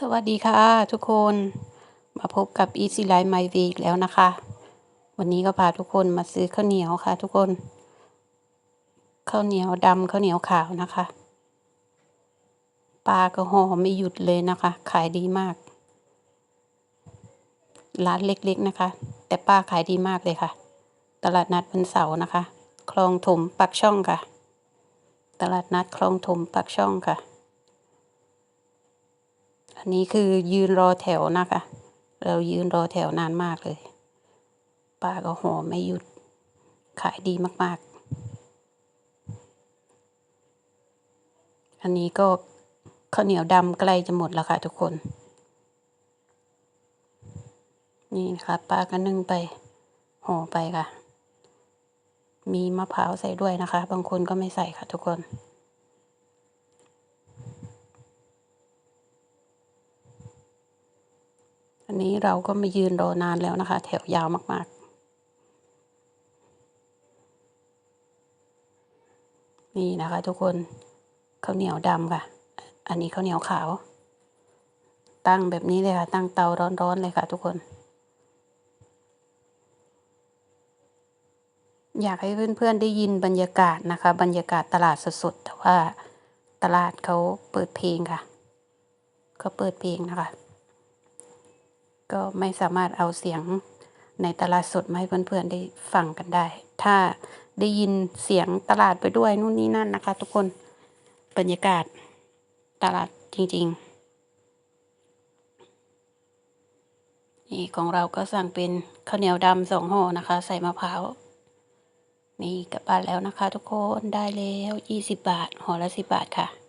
สวัสดีค่ะทุกคนมาพบกับ Easy Life My Way อีกแล้วนะคะ วันนี้ก็พาทุกคนมาซื้อข้าวเหนียวค่ะ ทุกคนข้าวเหนียวดำข้าวเหนียวขาวนะคะปลาก็ห่อไม่หยุดเลยนะคะ ขายดีมาก ร้านเล็กๆนะคะ แต่ป้าขายดีมากเลยค่ะ ตลาดนัดวันเสาร์นะคะ คลองถมปักช่องค่ะ ตลาดนัดคลองถมปักช่องค่ะ นนี้คือยืนรอแถวนะคะ เรายืนรอแถวนานมากเลยป้าก็ห่อไม่หยุด ขายดีมาก ๆ อันนี้ก็ข้าวเหนียวดำใกล้จะหมดแล้วค่ะทุกคน นี่นะคะป้าก็นึ่งไปห่อไปค่ะ มีมะพร้าวใส่ด้วยนะคะ บางคนก็ไม่ใส่ค่ะทุกคน อันนี้เราก็มายืนรอนานแล้วนะคะ แถวยาวมากๆ นี่นะคะทุกคนข้าวเหนียวดำค่ะ อันนี้ข้าวเหนียวขาว ตั้งแบบนี้เลยค่ะ ตั้งเตาร้อนๆเลยค่ะ ทุกคน อยากให้เพื่อนๆได้ยินบรรยากาศนะคะ บรรยากาศตลาดสดๆแต่ว่าตลาดเขาเปิดเพลงค่ะเขาเปิดเพลงนะคะ ก็ไม่สามารถเอาเสียงในตลาดสดมาให้เพื่อนๆได้ฟังกันได้ ถ้าได้ยินเสียงตลาดไปด้วยนู่นนี่นั่นนะคะ ทุกคนบรรยากาศตลาดจริง ๆ นี่ของเราก็สั่งเป็นข้าวเหนียวดำสองห่อนะคะ ใส่มะพร้าวนี่กลับบ้านแล้วนะคะ ทุกคนได้แล้วยี่สิบบาทห่อละสิบบาทค่ะ